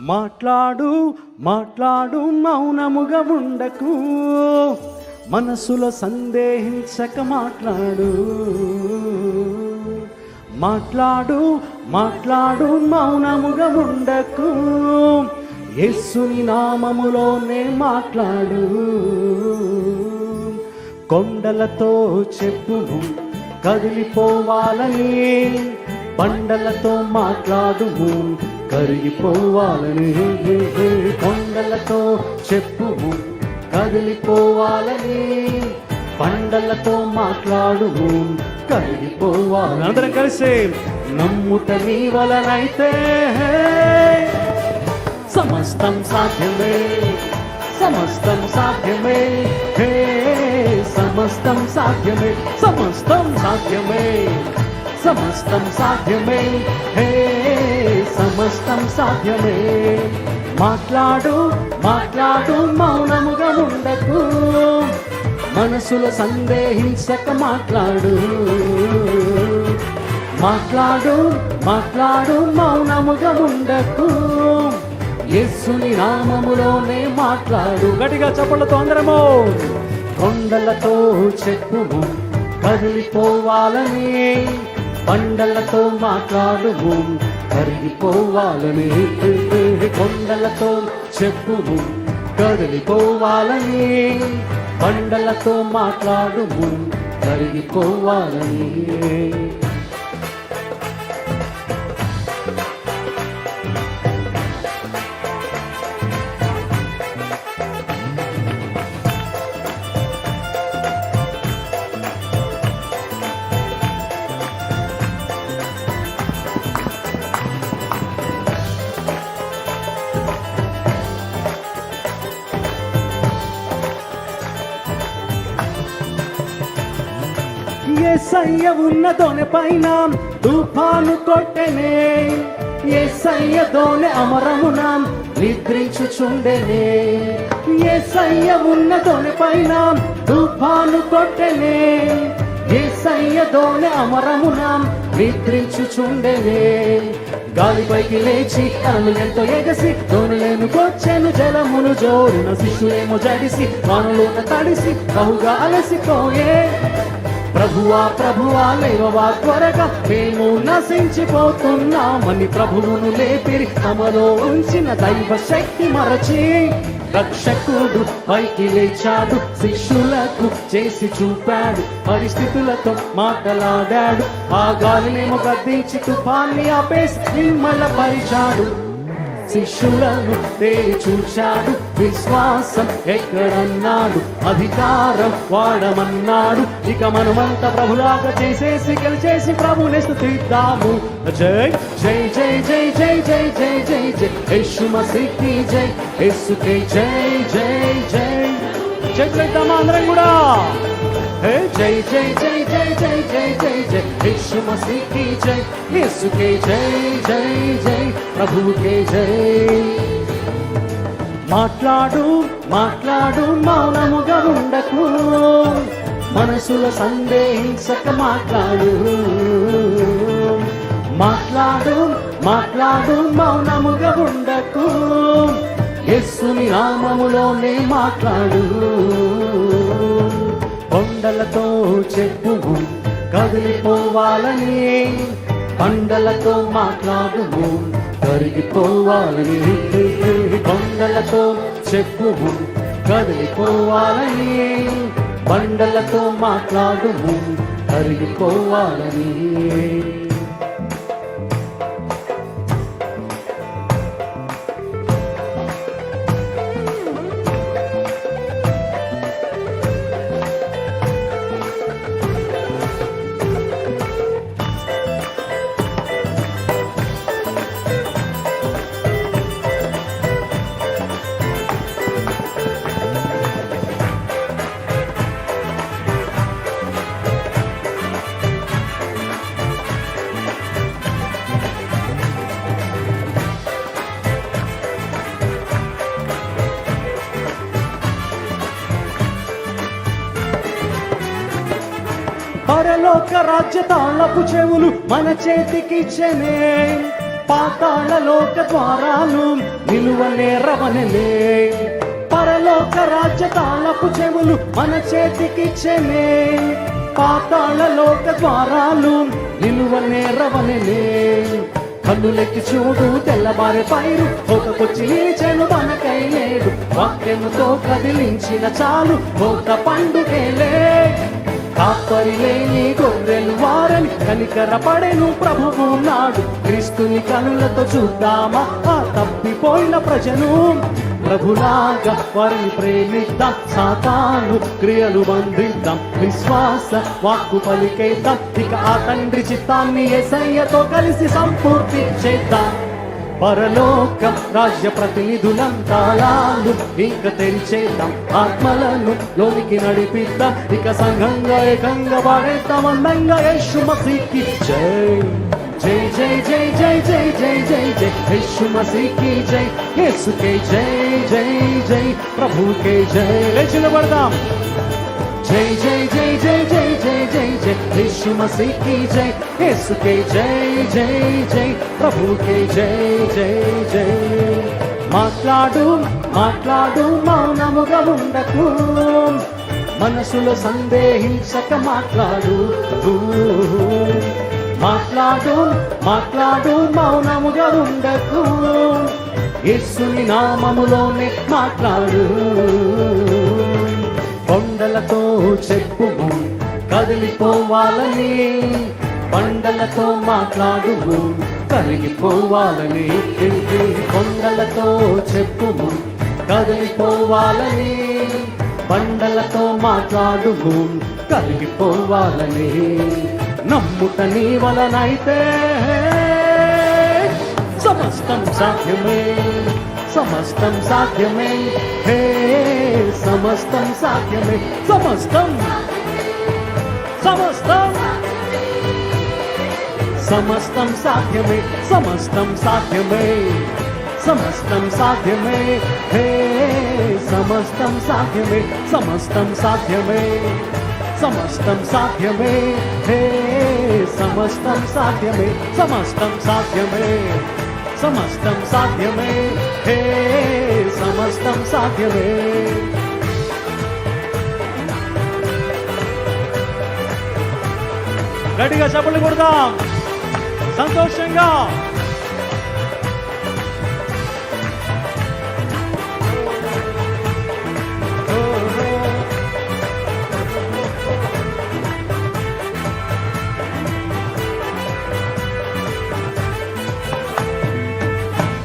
మాట్లాడు మాట్లాడు మౌనముగా ఉండకు. మనసులో సందేహించక మాట్లాడు. మాట్లాడు మాట్లాడు మౌనముగా ఉండకు. యేసుని నామములోనే మాట్లాడు. కొండలతో చెప్పుము కదిలిపోవాలని బండలతో మాట్లాడుము. కరిగిపోవాలని. కొండలతో చెప్పుము కదిలిపోవాలని. బండలతో మాట్లాడుము కరిగిపోవాలి అందరం కలిసి నమ్ముట నీ వలనైతే సమస్తం సాధ్యమే సమస్తం సాధ్యమే హే. సమస్తం సాధ్యమే సమస్తం సాధ్యమే సమస్తం సాధ్యమే హే. సమస్తం సాధ్యమే. మాట్లాడు మాట్లాడు మౌనముగా ఉండకు. మనసులో సందేహించక మాట్లాడు. మాట్లాడు మాట్లాడు మౌనముగా ఉండకు. యేసుని నామములోనే మాట్లాడు. గట్టిగా చెప్పలతో అందరము కొండలతో చెప్పుము కదిలిపోవాలని బండలతో మాట్లాడుము. కరిగిపోవాలని కొండలతో చెప్పుము కదిలిపోవాలని బండలతో మాట్లాడుము కరిగిపోవాలని ఏసయ్య ఉన్న దోనె పైన తుఫాను కొట్టెనే. ఏసయ్య దోనె అమరమున నిద్రించుచుండెనే. ఏసయ్య ఉన్న దోనె పైన తుఫాను కొట్టెనే. ఏసయ్య దోనె అమరమున నిద్రించుచుండెనే. గాలిపైకి లేచి తనను ఎంతో ఎగసి దోణులేనుకొచ్చెను జలమును జోరున శిశులేమో జడిసి వానులోన తడిసి బహుగా అలసిపోయే. ప్రభువా ప్రభువా లేవవా త్వరగా. మేము నశించిపోతున్నామని ప్రభువును లేపిరి. తమలో ఉంచిన దైవ శక్తి మరచి రక్షకుడు పైకి లేచాడు. శిష్యులకు చేసి చూపాడు. పరిస్థితులతో మాటలాడాడు. ఆ గాలినేమో గద్దించి తుఫాన్ని ఆపేసి నిమ్మల పరిచాడు శిష్యులను తేరి చూశాడు విశ్వాసం ఎక్కడన్నాడు? అధికారం వాడమన్నాడు. ఇక మనమంతా ప్రభులాగా చేసేసి గెలిచేసి ప్రభుని స్థుతిద్దాము. జై జై జై జై జై జై జై జై జై. యేసు మసీకి జై యేసుకే జై జై జై. జై చేద్దామా అందరం కూడా. హే జై జై జై జై జై జై జై జై. యేసు మసీకి జై యేసుకే జై జై జై ప్రభువుకే జై. మాట్లాడు మాట్లాడు మౌనముగా ఉండకు. మనసులో సందేహించక మాట్లాడు. మాట్లాడు మాట్లాడు మౌనముగా ఉండకు. యేసుని నామములోనే మాట్లాడు. కొండలతో చెప్పుము కదిలిపోవాలని కొండలతో మాట్లాడుము కరిగిపోవాలని కొండలతో చెప్పుము కదిలిపోవాలని బండలతో మాట్లాడుము కరిగిపోవాలని పరలోక రాజ్య తాళపు చెవులు మన చేతికిచ్చనే. పాతాళ లోక ద్వారాలు నిలువ నేరవనలే పరలోక రాజ్య తాళపు చెవులు మన చేతికిచ్చెనే. పాతాళ లోక ద్వారాలు నిలువ నేరవనలే కన్నులెత్తి చూడు తెల్లబారే పైరు ఒకకొచ్చి నిలిచెను మనకై లేడు. వాక్యముతో కదిలించిన చాలు ఒక పండుగలే. కాపరి లేని గొర్రెలు వారని కనికర పడెను ప్రభువు నాడు. క్రీస్తుని కనులతో చూద్దామా? ఆ తప్పిపోయిన ప్రజను ప్రభులాగా వారిని ప్రేమిద్దాం. సాతాను క్రియలు బంధిద్దాం. విశ్వాస వాక్కు పలికేద్దాం. ఇక ఆ తండ్రి చిత్తాన్ని ఎసయ్యతో కలిసి సంపూర్తి చేద్దాం. పరలోక రాజ్య ప్రతినిధులం తాళాలు ఇంక తెరిచేద్దాం ఆత్మలను లోనికి నడిపిద్దాం ఇక సంఘంగా ఏకంగా వాడేద్దాం అందంగా యేసు మసీకి జై జై జై జై జై జై జై జై జై యేసు మసీకి జై యేసుకే జై జై జై ప్రభుకే జై లేచి నిలబడదాం జై జై జై జై జై జై జై జై యేసు మసీకి జై యేసుకే జై జై జై ప్రభుకే జై జై జై. మాట్లాడు మాట్లాడు మౌనముగా ఉండకు. మనసులో సందేహించక మాట్లాడు. మాట్లాడు మాట్లాడు మౌనముగా ఉండకు. యేసుని నామములోనే మాట్లాడు. కొండలతో చెప్పుము కదిలిపోవాలని పండలతో మాట్లాడుము కరిగిపోవాలని కొండలతో చెప్పుము కదిలిపోవాలని పండలతో మాట్లాడుము కరిగిపోవాలని. నమ్ముట నీ వలనైతే సమస్తం సాధ్యమే సమస్తం సాధ్యమే హే సమస్తం సాధ్యమే సమస్తం సమస్తం. సమస్తం సాధ్యమే సమస్తం సాధ్యమే సమస్తం సాధ్యమే. హే సమస్తం సాధ్యమే సమస్తం సాధ్యమే సమస్తం సాధ్యమే. హే సమస్తం సాధ్యమే సమస్తం సాధ్యమే సమస్తం సాధ్యమే. హే సమస్తం సాధ్యమే. గట్టిగా చప్పట్లు కొడదాం. సంతోషంగా.